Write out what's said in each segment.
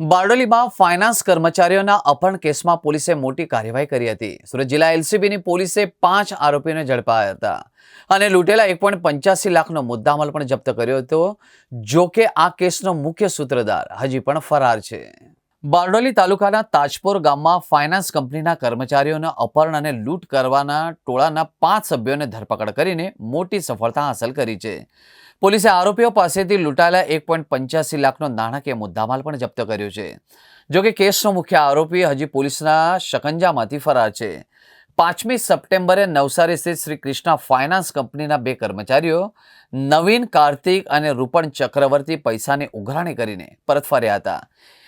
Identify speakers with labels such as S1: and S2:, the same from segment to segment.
S1: બારડોલીમાં finance કર્મચારીઓના અપહરણ કેસમાં પોલીસે મોટી કાર્યવાહી કરી હતી. સુરત જિલ્લા એલસીબીની પોલીસે પાંચ આરોપીઓને ઝડપાયા હતા અને લૂંટેલા એક પોઈન્ટ પંચ્યાસી લાખનો મુદ્દામાલ પણ જપ્ત કર્યો હતો, જો આ કેસનો મુખ્ય સૂત્રધાર હજી પણ ફરાર છે. બારડોલી તાલુકાના તાજપોર ગામમાં ફાઇનાન્સ કંપનીના કર્મચારીઓના અપહરણ અને લૂંટ કરવાના ટોળાના પાંચ સભ્યોને ધરપકડ કરીને મોટી સફળતા હાંસલ કરી છે. પોલીસે આરોપીઓ પાસેથી લૂંટાયેલા એક પોઈન્ટ પંચ્યાસી લાખનો નાણાકીય મુદ્દામાલ પણ જપ્ત કર્યો છે. જોકે કેસનો મુખ્ય આરોપી હજી પોલીસના શકંજામાંથી ફરાર છે. પાંચમી સપ્ટેમ્બરે નવસારી સ્થિત શ્રી કૃષ્ણા ફાઇનાન્સ કંપનીના બે કર્મચારીઓ, નવીન કાર્તિક અને રૂપણ ચક્રવર્તી પૈસાની ઉઘરાણી કરીને પરત ફર્યા હતા.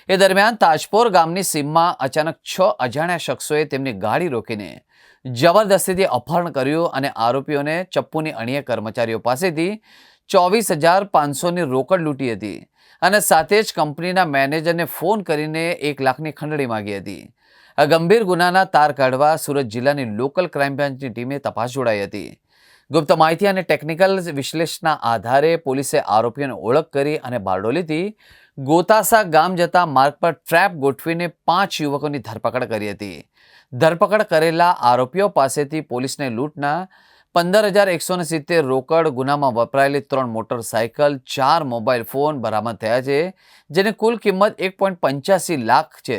S1: એ દરમિયાન તાજપોર ગામની સીમમાં અચાનક છ અજાણ્યા શખ્સોએ તેમની ગાડી રોકીને જબરદસ્તીથી અપહરણ કર્યું અને આરોપીઓને ચપ્પુની અણીએ કર્મચારીઓ પાસેથી ચોવીસ હજાર પાંચસોની રોકડ લૂંટી હતી અને સાથે જ કંપનીના મેનેજરને ફોન કરીને એક લાખની ખંડણી માંગી હતી. આ ગંભીર ગુનાના તાર કાઢવા સુરત જિલ્લાની લોકલ ક્રાઇમ બ્રાન્ચની ટીમે તપાસ જોડાઈ હતી. ગુપ્ત માહિતી અને ટેકનિકલ વિશ્લેષણના આધારે પોલીસે આરોપીઓને ઓળખ કરી અને બારડોલીથી ગોતાસા ગામ જતા માર્ગ પર ટ્રેપ ગોઠવીને પાંચ યુવકોની ધરપકડ કરી હતી. ધરપકડ કરેલા આરોપીઓ પાસેથી પોલીસને લૂંટના પંદર હજાર એકસો ને સિત્તેર રોકડ ગુનામાં વપરાયેલી ત્રણ મોટરસાયકલ, ચાર મોબાઈલ ફોન બરામદ થયા છે, જેની કુલ કિંમત એક પોઈન્ટ પંચ્યાસી લાખ છે.